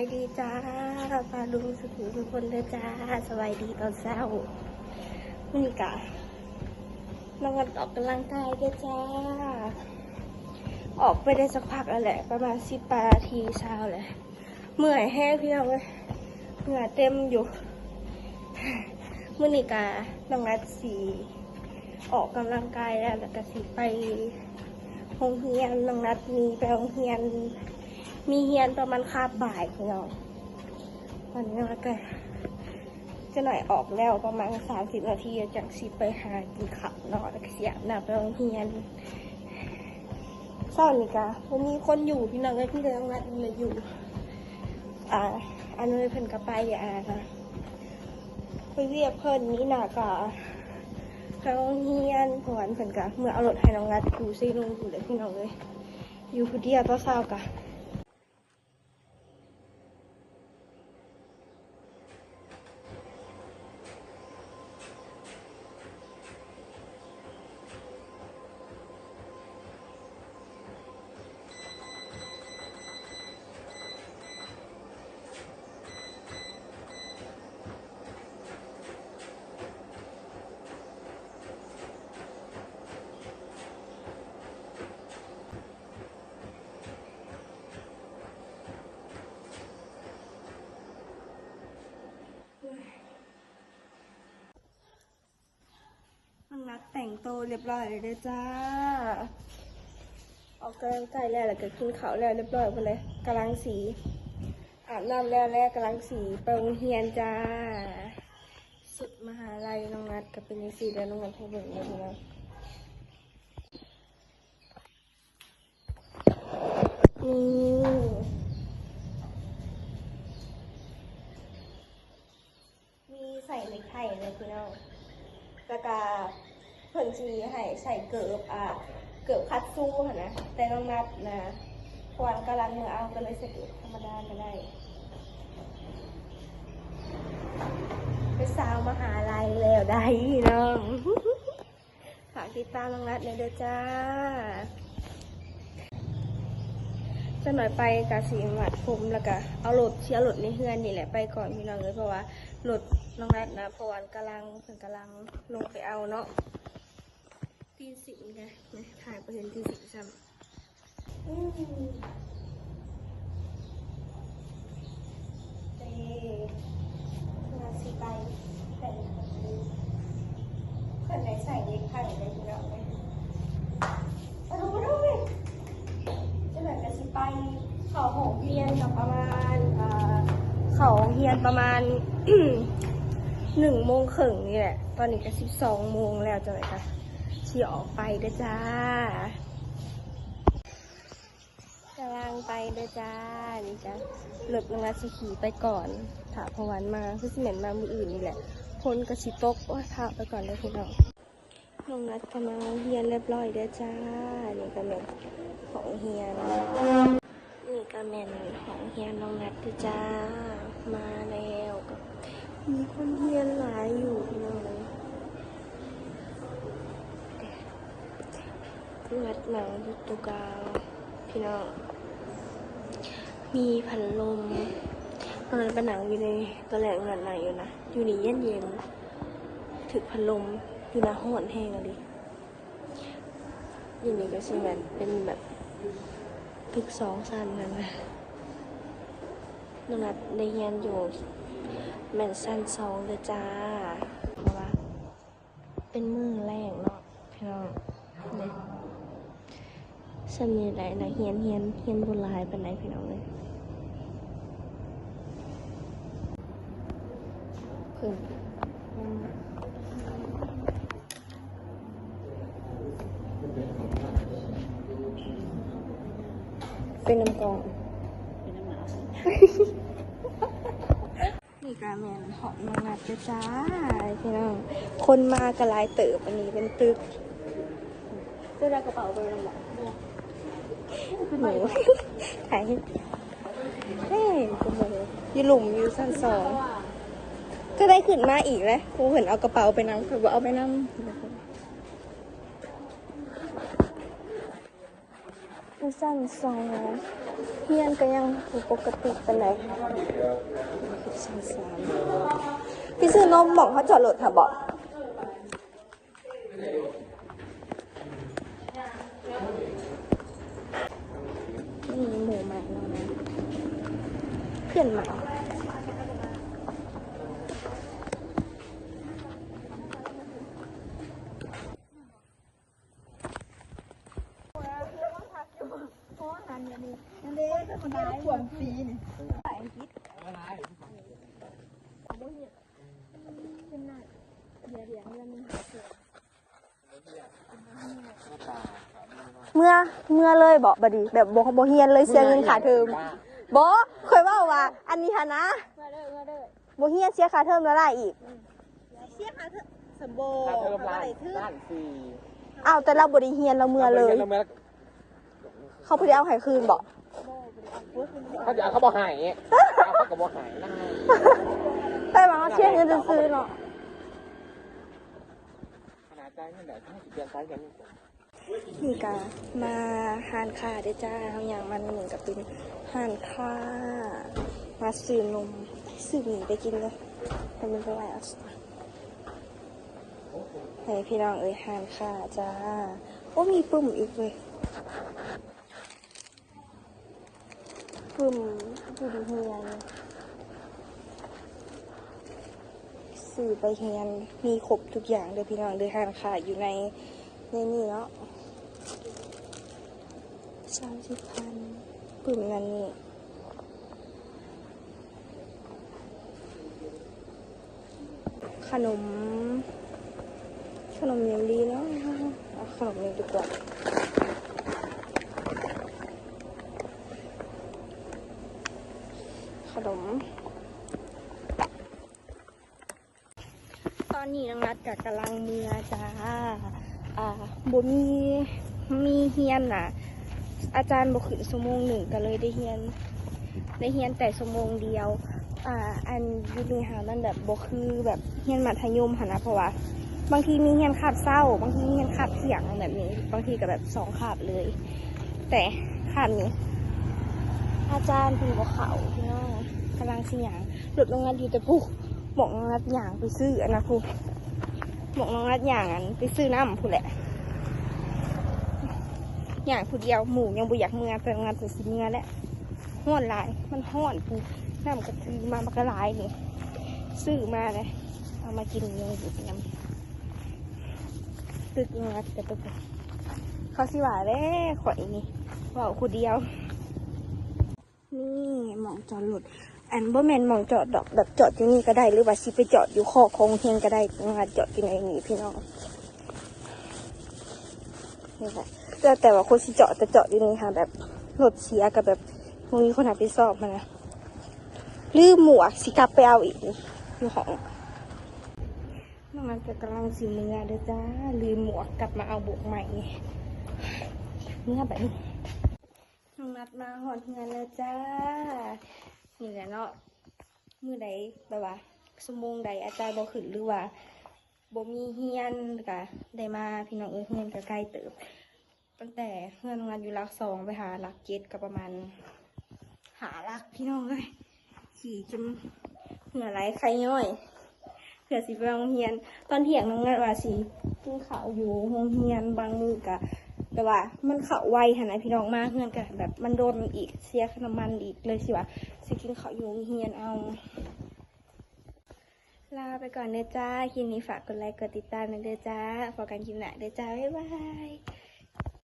ายดีจ้าปาลุงสุขุมทุกคนเด้อจ้าสบายดีตอนเช้านนี้กะนองกันออกกำลังกายเด้อจ้า ออกไปได้สักพักแล้วแหละ ประมาณสิบปนาทีเช้าแหละเมื่อยแห้งพี่น้องเลยเหงื่อเต็มอยู่มื่อนี้กะน้องนัดสีออกกำลังกายแล้วแล้วก็สีไปโรงเรียนน้องนัดมีไปโรงเรียน มีเฮียนประมาณคาบบ่ายพี่น้องตอนนี้น้องนัดก็จะหน่อยออกแล้วประมาณสามสิบนาทีจากสีไปหากินข้าวเนาะเสียหน้าไปโรงเรียนเศร้านี่กะวันนี้คนอยู่พี่น้องก็พี่น้องนัดเลยอยู่ อ่า อันนี้เพิ่นก็ไปอ่าไปเรียกเพิ่นนี่น่ะก็ไปโรงเรียนเพราะวาอันเพิ่นก็เมื่อเอารถให้น้องนัดอยู่ซีลงอยู่เลยพี่น้องเลย อยู่ผู้เดียวตัวเศร้ากะน้องนัด แต่งตัวเรียบร้อยเลยจ้า ออกกำลังกายแล้วแล้วก็กินเขาแล้วเรียบร้อยหมดเลยกำลังสีอาบน้ำแล้วแล้วกำลังสีไปโรงเรียนจ้า สุดมหาลัยน้องนัดก็เป็นยังสีแล้วน้องนัดให้เบิ่งเลยน้องนี่มีใส่เล็กไข่เลยพี่น้องแล้วก็ เพิ่นจีให้ใส่เกิบอะเกิบคัดสู้ค่ะนะแต่น้องนัดนะควันกำลังมือเอาก็เลยใส่เกิบธรรมดาไม่ได้ไปสาวมหาลัยแล้วได้น้องฝากติดตามน้องนัดเลยเด้อจ้าจะหน่อยไปกาสีหวัดผมแล้วก็เอารถเชียร์รถในเฮือนนี่แหละไปก่อนพี่น้องเลยเพราะว่ารถน้องนัดนะพวันกำลังเพิ่นกำลังลงไปเอาเนาะ ตีนสิไงนะถ่ายไปเห็นตีนสิซ้ำอืมเจ๊มาสิไปแต่งแบบนี้เพิ่นได้ใส่เล็กไข่เลยพี่น้องเลยมาดูมาดูเลยจะแบบจะสิไปเขาหงเฮียนกับประมาณเอ่อเขาเฮียนประมาณหนึ่งโมงครึ่งนี่แหละ ตอนนี้ก็สิบสองโมงแล้วจะไหนคะ ชีออกไปเด้อจ้ากำลังไปเด้อจ้า นี่จ้ะหลบนางรัสิขี่ไปก่อนถาพวันมาคือสิเหม็นมามืออื่นนี่แหละคนกระชิตกว่าถาไปก่อนเลยพี่น้องน้องนัดกำลังเฮียนเรียบร้อยเด้อจ้า นี่ก็เป็นของเฮียนนี่ก็เป็นของเฮียนน้องนัดเด้อจ้า มาแล้วก็มีคนเฮียนหลายอยู่พี่น้อง เลยงัดหนังยุตุกาพี่น้อง มีพัดลมตอนนั้นเป็นหนังอยู่ในตัวแหลงหนังหนอยู่นะ อยู่นี่เย็นเย็นๆถึกพัดลมอยู่นะห้อนแห้งอะดิอยู่นี่ก็ใช่แบบเป็นแบบตึกสองชั้นนั่นนะนอนัดได้เรียนอยู่แมนชั้นสองเลยจ้าเพราะว่าเป็นมือแรกเนาะพี่น้อง เนี่ยฉันมีอะไรนะเฮียนเฮียนเฮียนบุญลายเป็นไหนพี่น้องเลยเพิ่มเป็นน้ำกรองเป็นน้ำหนาวนี่กาแมนหอมนองนัดเด้อจ้าพี่น้องคนมากระลายเติบอันนี้เป็นตึกซื้อได้กระเป๋าไปลำบาก หนูถ่ายให้เฮ้ยกูโมโหอยู่หลุมอยู่สั้นสองก็ได้ขึ้นมาอีกแล้วกูเห็นเอากระเป๋าไปนั่งคือว่าเอาไปนั่งอยู่สั้นสองเฮียนก็ยังบ่ปกติปานใดชั้นสามพี่ซื้อนมหม่องเขาจอดรถค่ะบอกนี่หมูหมาเนาะนะ เพื่อนหมาเมื่อเมื่อเลยบอกบดีแบบบอกบเฮียนเลยเสียเงินค่าเทอม บอเคยว่าว่า อันนี้ฮะนะบเฮียนเสียค่าเทอมแล้วล่ะอีกเสียค่าเทอมสมโบค่าเทอมล้านอะไรทึ่งล้านสี่อ้าวแต่เราบไดีเฮียนเราเมื่อเลยเราเมื่อเขาพอดีเอาไห้คืนบอกเขาจะเอาเขาบอกหายเอาเขากับบอกหายนะแต่ว่าเขาเสียเงินซื้อๆเนาะขนาดใจนั่นแหละที่เปลี่ยนใจกันนี่ กามาหานค่าเด้จ้าทำอย่างมันหนึ่งกับเป็นหานค่ามาซื้อนมซื้อหมีไปกินเลยมันเป็นเท่าไหร่อะให้พี่น้องเอ้ยหานค่าจ้า โอ้มีปุ่มอีกเลยปุ่มปุ่มเฮียนสื่อไปเฮียนมีครบทุกอย่างเลยพี่น้องเลยหานค่าอยู่ใน ในนี่เนาะสามสิบพันปุ่มนั้นนี่ขนม ขนมยังดีเนาะเอาขนมยังดีกว่าขนม ตอนนี้น้องนัดกับกำลังเมือจ้า อ่าบ่มีมีเฮียนน่ะ อาจารย์บอกขึ้นชั่วโมงหนึ่งก็เลยได้เฮียนได้เฮียนแต่ชั่วโมงเดียว อ่า อันยูนี่หามันแบบบคือแบบเฮียนมัธยมหนนะเพราะว่าบางทีมีเฮียนคาบเศร้า บางทีมีเฮียนคาบเที่ยงแบบนี้ บางทีก็แบบสองคาบเลย แต่คาบนี้ อาจารย์คือบ่เขาพี่น้องกำลังสิหยางหลุดลงงานอยู่แต่ผู้หมอกงนัดหยางไปซื้ออันนะผู้ หมอกน้องนัดหยางอันไปซื้อน้ำผู้แหละอย่างผู้เดียวหมูยังบ่อยากเมือแต่งานถึงสิเมือแหล้วห้อนลาย มันห้อนปูน้ำกระทือมามันก็ลายนี่ซื้อมาเลยเอามากินยังอยู่ยำตึกงัดแต่ตึกเขาสิว่าเด้ข่อยนี่เว่าผู้เดียว นี่หมองจอดรถ อันบ่แมนมองจอดดอกแบบจอดอยู่นี่ก็ได้ หรือว่าสิไปจอดอยู่คอคงเฮียนก็ได้งานจอดอยู่ในนี้พี่น้องนี่แหละแล้วแต่ว่าคนสิจาะจะจาะอยู่นี่ค่ะ แบบรถเสียกับแบบมึงมีคนหาไปสอบมานะลืมหมวกสิกลับไปเอาอีกนี่อยู่ของน้องนันก็กำลังสีมือเด้อจ้าลืมหมวกกลับมาเอาบวกใหม่เมื่อแบบนี้น้องนัดมาหอนงานแล้วจ้า นี่แหละเนาะมือใดแบบว่าสมงใดอาจารย์บอขึ้นหรือว่าบ่มีเฮียนกะได้มาพี่น้องเอ้ยเฮียนก็ใกล้เติบ ตั้งแต่เงินงานอยู่หลักสองไปหาหลักเจ็ดก็ประมาณ หาหลักพี่น้องเลยขี่จนเหงื่อไหลใครย่อยเผื่อสิไปโรงเรียน ตอนเที่ยงน้องงานว่าสิกินข้าวอยู่โรงเรียนบางมือกะ แต่ว่า มันเข่าไวหันนะพี่น้องมากเงินกะแบบมันโดนอีกเสียขน้ำมันอีกเลยสิว่าสิกินเขาอยู่โรงเฮียนเอาลาไปก่อนเด้อจ้าคลิปนี้ฝากกดไลค์กดติดตามหนะเด้อจ้าพอกันคลิปหน้าเด้อจ้าบ๊ายบาย